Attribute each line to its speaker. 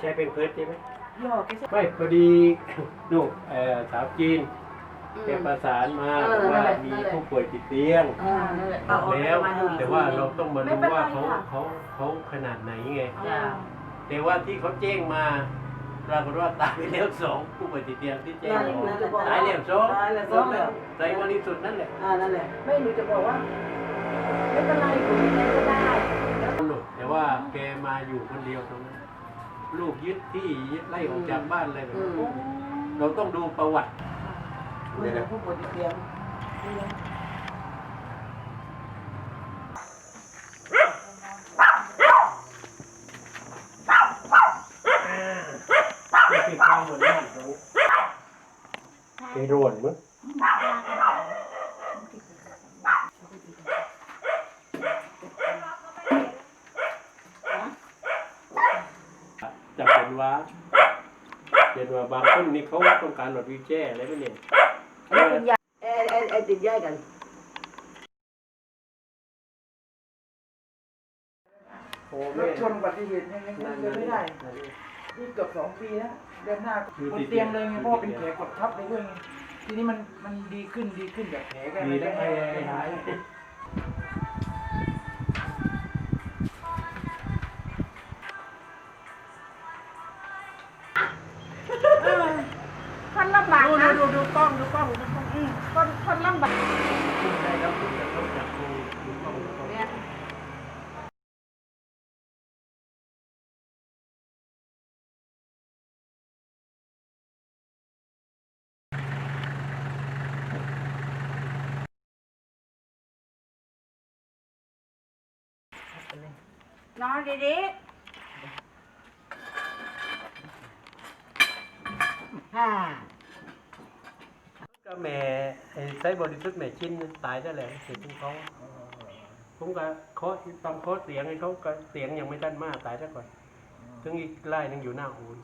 Speaker 1: ใช้เป็นเพิร์ดใช่ไหม
Speaker 2: หยอกแกใช่
Speaker 1: ไม่พอดีลูกเอ่อสาวจีนแกประสานมาบอกว่ามีผู้ป่วยติดเตียง
Speaker 2: อ่านั่นแหละ
Speaker 1: บอกแล้วแต่ว่าเราต้องมา
Speaker 2: ไม่
Speaker 1: ดู
Speaker 2: เป็นไร
Speaker 1: ว่าเขา
Speaker 2: ค่ะ
Speaker 1: เขาเขาขนาดไหนไง
Speaker 2: จ้ะ
Speaker 1: แต่ว่าที่เขาแจ้งมาปรากฏว่าตายไปแล้วสองผู้ป่วยติดเตียงที่แจ้ง
Speaker 2: นั่น
Speaker 1: มา
Speaker 2: หนูจะบอก
Speaker 1: ตายแล้วสอง
Speaker 2: ตายแล้วสองแล้ว
Speaker 1: ตายวันที่สุดนั่นแหละ
Speaker 2: อ่านั่นแหละไม่หนูจะบอกว่าไม่เป็นไรอยู่ยังไงก็ได้
Speaker 1: หลุดแต่ว่าแกมาอยู่คนเดียวตรงนั้น ลูกยึดที่ยึดไล่ออกจากบ้านอะไรแบบ
Speaker 2: อื
Speaker 1: นี้
Speaker 2: ม
Speaker 1: เราต้องดูประวัติ
Speaker 2: เดี๋ยวผู้ป่วยติดเตียง
Speaker 1: ไม่คือข้าวเหมือนบ้านเขาแกโรวนมั้ง จะเป็นว่าเป็นว่าบางคนนี่เขาต้องการรถวีลแชร์อะไรพวกนี้
Speaker 2: อันนี้เป็นยาเอเอเอติดยากัน
Speaker 1: โอ้
Speaker 3: ร
Speaker 1: แม่
Speaker 3: ถชนอุบัติเหตุยังยัง
Speaker 1: นั่น
Speaker 3: เดินไม่ได้
Speaker 1: นั่น
Speaker 3: นี่เกือบสองปีแล้วเดินหน้า
Speaker 1: คือ
Speaker 3: บ
Speaker 1: ติ
Speaker 3: น
Speaker 1: ด
Speaker 3: เตียงเลยไง
Speaker 1: คือ
Speaker 3: เพราะว่าเป็น
Speaker 1: ติด
Speaker 3: แผลกดทับไปด้วยไงทีนี้มันมันดีขึ้นดีขึ้นแบบแผลก็
Speaker 1: ดี
Speaker 3: ไม่
Speaker 1: ได้
Speaker 3: ได้
Speaker 1: ไอ้ไอ้หาย
Speaker 3: องดูกล้องดูกล้อง
Speaker 4: อืมคนคนลำบาก
Speaker 1: ได้รับผลกระทบจากโควิดถูกต้องถูกต้อง
Speaker 4: เนี่ยนอนดีๆฮ่า
Speaker 1: ก็แม่ใช้บริสุทธิ์แม่ชิ้นตายได้แหละเสียงของเขาผมก็เคาะตอนเคาะเสียงให้เขาก็เสียงยังไม่ดันมากตายได้ก่อน ถึงอีกไล่หนึงอยู่หน้าอูน